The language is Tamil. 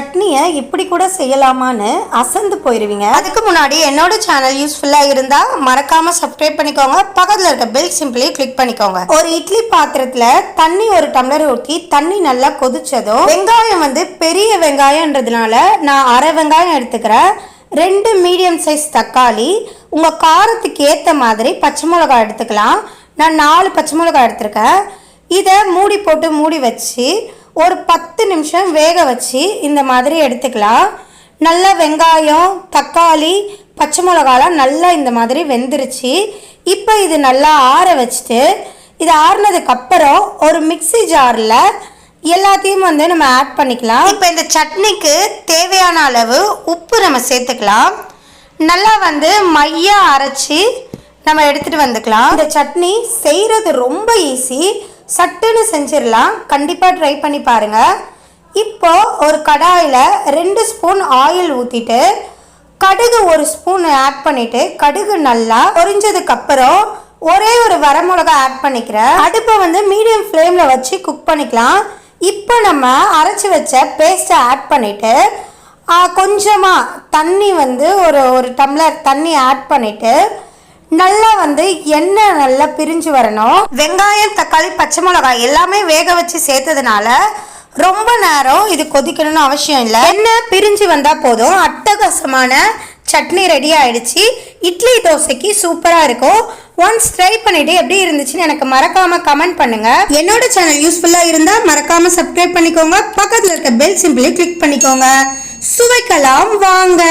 சட்னியை இப்படி கூட செய்யலாமான்னு அசந்து போயிடுவீங்க அதுக்கு முன்னாடி என்னோட சேனல் யூஸ்ஃபுல்லாக இருந்தால் மறக்காமல் சப்ஸ்கிரைப் பண்ணிக்கோங்க. பக்கத்தில் இருக்க பெல் சிம்பிளி கிளிக் பண்ணிக்கோங்க. ஒரு இட்லி பாத்திரத்தில் தண்ணி ஒரு டம்ளர் ஊற்றி தண்ணி நல்லா கொதிச்சதும் வெங்காயம் வந்து பெரிய வெங்காயம்ன்றதுனால நான் அரை வெங்காயம் எடுத்துக்கிறேன். ரெண்டு மீடியம் சைஸ் தக்காளி உங்கள் காரத்துக்கு ஏற்ற மாதிரி பச்சை மிளகாய் எடுத்துக்கலாம். நான் நாலு பச்சை மிளகாய் எடுத்திருக்கேன். இதை மூடி போட்டு மூடி வச்சு ஒரு பத்து நிமிஷம் வேக வச்சு இந்த மாதிரி எடுத்துக்கலாம். நல்லா வெங்காயம் தக்காளி பச்சை மிளகாலாம் நல்லா இந்த மாதிரி வெந்துருச்சு. இப்போ இது நல்லா ஆற வச்சுட்டு இது ஆறினதுக்கப்புறம் ஒரு மிக்ஸி ஜாரில் எல்லாத்தையும் வந்து நம்ம ஆட் பண்ணிக்கலாம். இப்போ இந்த சட்னிக்கு தேவையான அளவு உப்பு நம்ம சேர்த்துக்கலாம். நல்லா வந்து மையா அரைச்சி நம்ம எடுத்துகிட்டு வந்துக்கலாம். இந்த சட்னி செய்கிறது ரொம்ப ஈஸி சட்டுன்னு செஞ்சிடலாம். கண்டிப்பாக ட்ரை பண்ணி பாருங்கள் இப்போது ஒரு கடாயில் ரெண்டு ஸ்பூன் ஆயில் ஊற்றிட்டு கடுகு ஒரு ஸ்பூன் ஆட் பண்ணிவிட்டு கடுகு நல்லா பொரிஞ்சதுக்கப்புறம் ஒரே ஒரு வரமிளகா ஆட் பண்ணிக்கிறேன். அடுப்பை வந்து மீடியம் ஃப்ளேமில் வச்சு குக் பண்ணிக்கலாம். இப்போ நம்ம அரைச்சி வச்ச பேஸ்ட்டை ஆட் பண்ணிவிட்டு கொஞ்சமாக தண்ணி வந்து ஒரு ஒரு டம்ளர் தண்ணி ஆட் பண்ணிவிட்டு நல்லா வந்து எண்ணெய் நல்லா பிரிஞ்சு வரணும்? வெங்காயம் தக்காளி பச்சை மிளகாய் எல்லாமே வேக வச்சு சேர்த்ததுனால ரொம்ப நேரம் இது கொதிக்கணும்னு அவசியம் இல்லை. எண்ணெய் பிரிஞ்சு வந்தால் போதும். அட்டகாசமான சட்னி ரெடி ஆயிடுச்சு. இட்லி தோசைக்கு சூப்பராக இருக்கும். ஒன்ஸ் ட்ரை பண்ணிட்டு எப்படி இருந்துச்சுன்னு எனக்கு மறக்காம கமெண்ட் பண்ணுங்க. என்னோட சேனல் யூஸ்ஃபுல்லாக இருந்தால் மறக்காம சப்ஸ்கிரைப் பண்ணிக்கோங்க. பக்கத்தில் இருக்க பெல் சிம்பிளி கிளிக் பண்ணிக்கோங்க. சுவைக்கலாம். வாங்க.